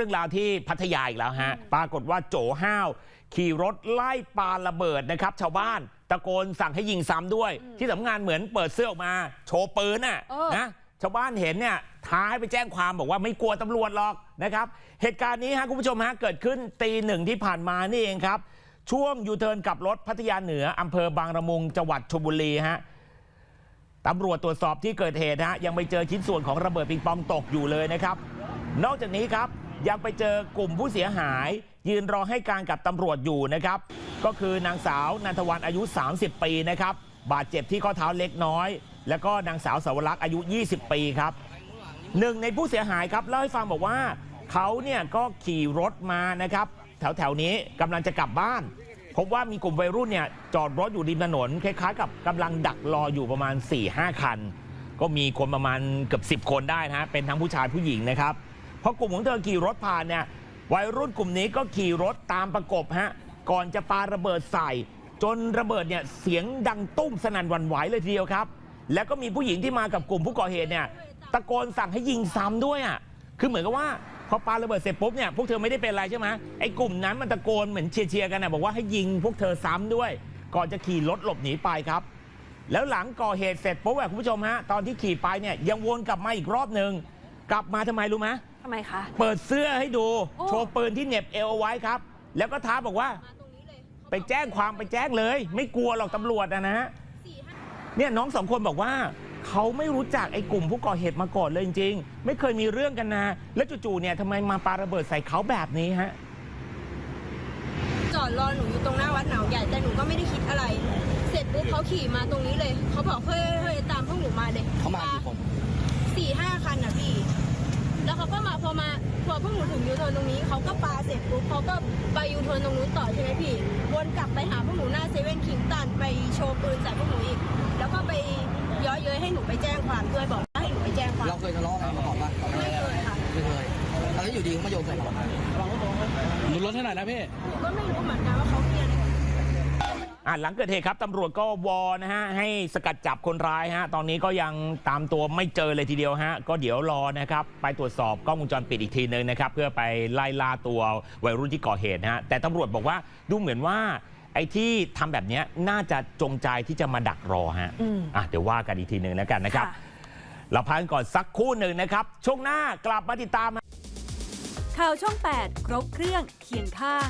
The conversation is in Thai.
เรื่องราวที่พัทยาอีกแล้วฮะ ปรากฏว่าโจห้าว ขี่รถไล่ปาระเบิดนะครับ ชาวบ้านตะโกนสั่งให้ยิงซ้ำด้วย ที่สำคัญเหมือนเปิดเสื้อออกมา โชว์ปืนน่ะเออนะชาวบ้านเห็นเนี่ยท้าให้ไปแจ้งความบอกว่าไม่กลัวตำรวจหรอกนะครับ เหตุการณ์นี้ฮะคุณผู้ชมฮะเกิดขึ้นตีหนึ่งที่ผ่านมานี่เองครับ ช่วงยูเทิร์นกลับรถพัทยาเหนืออำเภอบางระมุงจังหวัดชลบุรีฮะตำรวจตรวจสอบที่เกิดเหตุนะฮะยังไปเจอชิ้นส่วนของระเบิดปิงปองตกอยู่เลยนะครับ นอกจากนี้ครับ ยังไปเจอกลุ่มผู้เสียหาย ยืนรอให้การกับตำรวจอยู่นะครับ ก็คือนางสาวนันทวันอายุ 30 ปีนะครับ บาดเจ็บที่ข้อเท้าเล็กน้อย แล้วก็นางสาวสาวรักษ์อายุ 20 ปีครับหนึ่งในผู้เสียหายครับเล่าให้ฟังบอกว่าเขาเนี่ยก็ขี่รถมานะครับ แถวแถวนี้กำลังจะกลับบ้าน พบว่ามีกลุ่มวัยรุ่นเนี่ยจอดรถอยู่ริมถนนคล้ายๆ กับกำลังดักรออยู่ประมาณ4-5คัน ก็มีคนประมาณเกือบ10 คนได้นะฮะเป็นทั้งผู้ชายผู้หญิงนะครับ พอกลุ่มของเธอขี่รถผ่านเนี่ยวัยรุ่นกลุ่มนี้ก็ขี่รถตามประกบฮะก่อนจะปาระเบิดใส่ จนระเบิดเนี่ยเสียงดังตุ้มสนั่นหวั่นไหวเลยทีเดียวครับ แล้วก็มีผู้หญิงที่มากับกลุ่มผู้ก่อเหตุเนี่ยตะโกนสั่งให้ยิงซ้ำด้วยอะคือเหมือนกับว่าพอปาระเบิดเสร็จปุ๊บเนี่ยพวกเธอไม่ได้เป็นอะไรใช่ไหมไอ้กลุ่มนั้นมันตะโกนเหมือนเชียร์ๆกันนะบอกว่าให้ยิงพวกเธอซ้ำด้วย ก่อนจะขี่รถหลบหนีไปครับ แล้วหลังก่อเหตุเสร็จปุ๊บอะคุณผู้ชมฮะตอนที่ขี่ไปเนี่ยยังวนกลับมาอีกรอบหนึ่งกลับมาทำไมรู้ไหม ทำไมคะ เปิดเสื้อให้ดู โอ้ โชว์ปืนที่เหน็บเอวเอาไว้ครับ แล้วก็ท้าบอกว่า ไปแจ้งความไปแจ้งเลย ไม่กลัวหรอกตำรวจอะนะฮะเนี่ยน้องสองคนบอกว่า เขาไม่รู้จักไอ้กลุ่มผู้ก่อเหตุมาก่อนเลยจริงๆไม่เคยมีเรื่องกันนะ แล้วจู่ๆเนี่ยทำไมมาปาระเบิดใส่เขาแบบนี้ฮะ จอดรอหนูอยู่ตรงหน้าวัดหนาวใหญ่แต่หนูก็ไม่ได้คิดอะไร เสร็จปุ๊บเขาขี่มาตรงนี้เลย เขาบอกเฮ้ยเฮ้ยตามพวกหนูมาเลย เขามากี่คน สี่ห้าคันอะพี่ แล้วเขาก็มาพอมา พอพวกหนูถึงยูเทิร์นตรงนี้เขาก็ปาเสร็จปุ๊บเขาก็ไปยูเทิร์นตรงนู้นต่อใช่ไหมพี่วนกลับไปหาพวกหนูหน้าเซเว่นคิงตันไปโชว์ปืนใส่พวกหนูอีก แล้วก็ไปเย้อเย้ยให้หนูไปแจ้งความด้วยบอกว่าให้หนูไปแจ้งความเราเคยทะเลาะกันมาก่อนปะไม่เคยค่ะไม่เคยตอนนี้อยู่ดีเขามาโยนใส่เราหนุนรถให้หน่อยนะพี่หนูก็ไม่รู้เหมือนกันว่าเขา หลังเกิดเหตุครับตำรวจก็วอนะฮะให้สกัดจับคนร้ายฮะตอนนี้ก็ยังตามตัวไม่เจอเลยทีเดียวฮะก็เดี๋ยวรอนะครับไปตรวจสอบกล้องวงจรปิดอีกทีนึงนะครับเพื่อไปไล่ล่าตัววัยรุ่นที่ก่อเหตุนะฮะแต่ตำรวจบอกว่าดูเหมือนว่าไอ้ที่ทำแบบเนี้ยน่าจะจงใจที่จะมาดักรอฮะอืมอะเดี๋ยวว่ากันอีกทีหนึ่งแล้วกันนะครับค่ะเราพักกันก่อนสักครู่หนึ่งนะครับ ช่วงหน้ากลับมาติดตามข่าวช่อง 8 ครบเครื่องเคียงข้าง